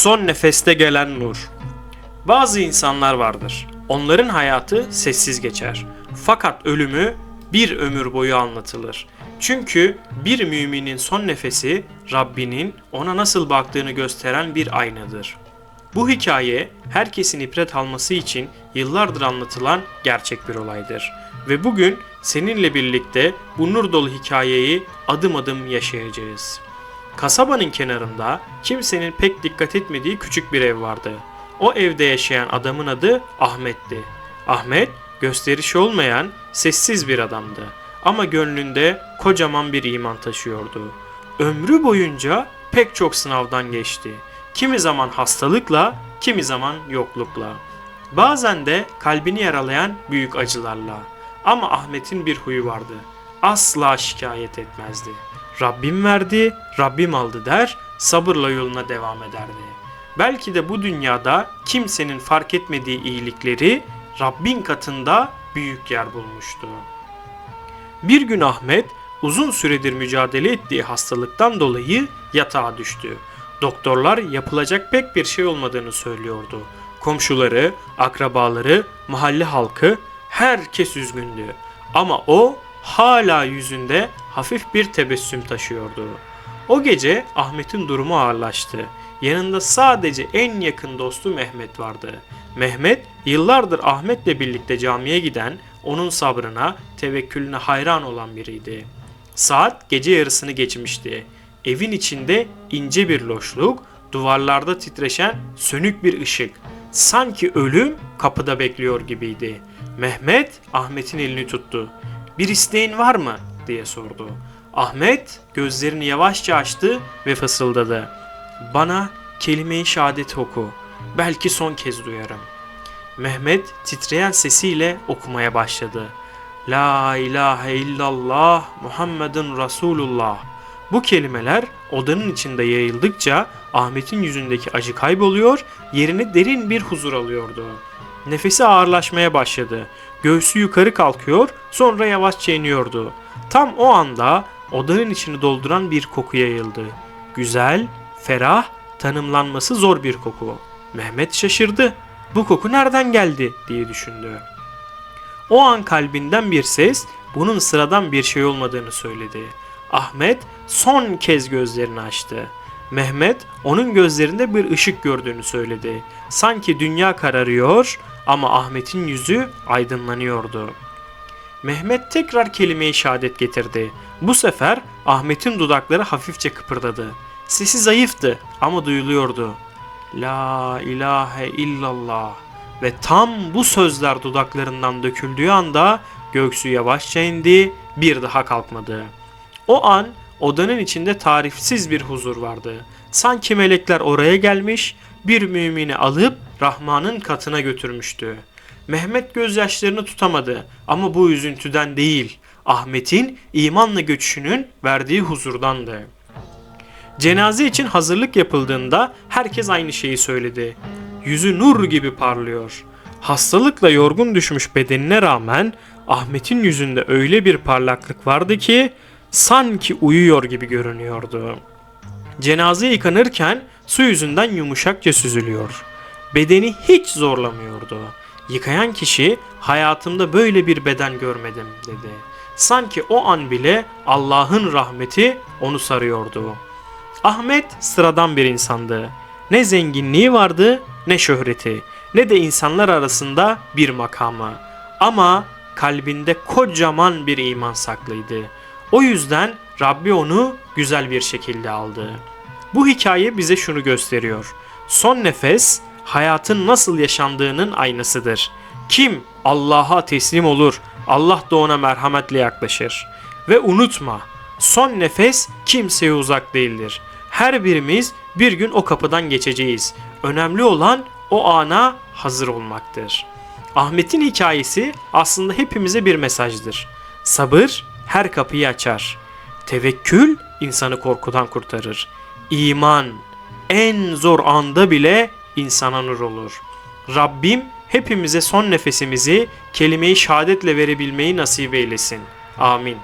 Son nefeste gelen nur. Bazı insanlar vardır. Onların hayatı sessiz geçer. Fakat ölümü bir ömür boyu anlatılır. Çünkü bir müminin son nefesi Rabbinin ona nasıl baktığını gösteren bir aynadır. Bu hikaye herkesin ibret alması için yıllardır anlatılan gerçek bir olaydır. Ve bugün seninle birlikte bu nur dolu hikayeyi adım adım yaşayacağız. Kasabanın kenarında kimsenin pek dikkat etmediği küçük bir ev vardı. O evde yaşayan adamın adı Ahmet'ti. Ahmet gösterişi olmayan sessiz bir adamdı ama gönlünde kocaman bir iman taşıyordu. Ömrü boyunca pek çok sınavdan geçti. Kimi zaman hastalıkla, kimi zaman yoklukla. Bazen de kalbini yaralayan büyük acılarla. Ama Ahmet'in bir huyu vardı. Asla şikayet etmezdi. Rabbim verdi, Rabbim aldı der, sabırla yoluna devam ederdi. Belki de bu dünyada kimsenin fark etmediği iyilikleri Rabbin katında büyük yer bulmuştu. Bir gün Ahmet uzun süredir mücadele ettiği hastalıktan dolayı yatağa düştü. Doktorlar yapılacak pek bir şey olmadığını söylüyordu. Komşuları, akrabaları, mahalle halkı herkes üzgündü. Ama o hala yüzünde hafif bir tebessüm taşıyordu. O gece Ahmet'in durumu ağırlaştı. Yanında sadece en yakın dostu Mehmet vardı. Mehmet yıllardır Ahmet'le birlikte camiye giden, onun sabrına, tevekkülüne hayran olan biriydi. Saat gece yarısını geçmişti. Evin içinde ince bir loşluk, duvarlarda titreşen sönük bir ışık. Sanki ölüm kapıda bekliyor gibiydi. Mehmet Ahmet'in elini tuttu. Bir isteğin var mı? diye sordu. Ahmet gözlerini yavaşça açtı ve fısıldadı. Bana kelime-i şehadet oku. Belki son kez duyarım. Mehmet titreyen sesiyle okumaya başladı. La ilahe illallah Muhammedun Resulullah. Bu kelimeler odanın içinde yayıldıkça Ahmet'in yüzündeki acı kayboluyor, yerine derin bir huzur alıyordu. Nefesi ağırlaşmaya başladı. Göğsü yukarı kalkıyor, sonra yavaşça iniyordu. Tam o anda odanın içini dolduran bir koku yayıldı. Güzel, ferah, tanımlanması zor bir koku. Mehmet şaşırdı. Bu koku nereden geldi diye düşündü. O an kalbinden bir ses bunun sıradan bir şey olmadığını söyledi. Ahmet son kez gözlerini açtı. Mehmet onun gözlerinde bir ışık gördüğünü söyledi. Sanki dünya kararıyor ama Ahmet'in yüzü aydınlanıyordu. Mehmet tekrar kelime-i şehadet getirdi. Bu sefer Ahmet'in dudakları hafifçe kıpırdadı. Sesi zayıftı ama duyuluyordu. La ilahe illallah. Ve tam bu sözler dudaklarından döküldüğü anda göğsü yavaşça indi, bir daha kalkmadı. O an odanın içinde tarifsiz bir huzur vardı. Sanki melekler oraya gelmiş, bir mümini alıp Rahman'ın katına götürmüştü. Mehmet gözyaşlarını tutamadı ama bu üzüntüden değil, Ahmet'in imanla göçüşünün verdiği huzurdandı. Cenaze için hazırlık yapıldığında herkes aynı şeyi söyledi. Yüzü nur gibi parlıyor. Hastalıkla yorgun düşmüş bedenine rağmen Ahmet'in yüzünde öyle bir parlaklık vardı ki sanki uyuyor gibi görünüyordu. Cenaze yıkanırken su yüzünden yumuşakça süzülüyor. Bedeni hiç zorlamıyordu. Yıkayan kişi hayatımda böyle bir beden görmedim dedi. Sanki o an bile Allah'ın rahmeti onu sarıyordu. Ahmet sıradan bir insandı. Ne zenginliği vardı ne şöhreti ne de insanlar arasında bir makamı. Ama kalbinde kocaman bir iman saklıydı. O yüzden Rabbi onu güzel bir şekilde aldı. Bu hikaye bize şunu gösteriyor. Son nefes hayatın nasıl yaşandığının aynasıdır. Kim Allah'a teslim olur, Allah da ona merhametle yaklaşır. Ve unutma, son nefes kimseye uzak değildir. Her birimiz bir gün o kapıdan geçeceğiz. Önemli olan o ana hazır olmaktır. Ahmet'in hikayesi aslında hepimize bir mesajdır. Sabır her kapıyı açar. Tevekkül insanı korkudan kurtarır. İman en zor anda bile insana nur olur. Rabbim hepimize son nefesimizi kelime-i şehadetle verebilmeyi nasip eylesin. Amin.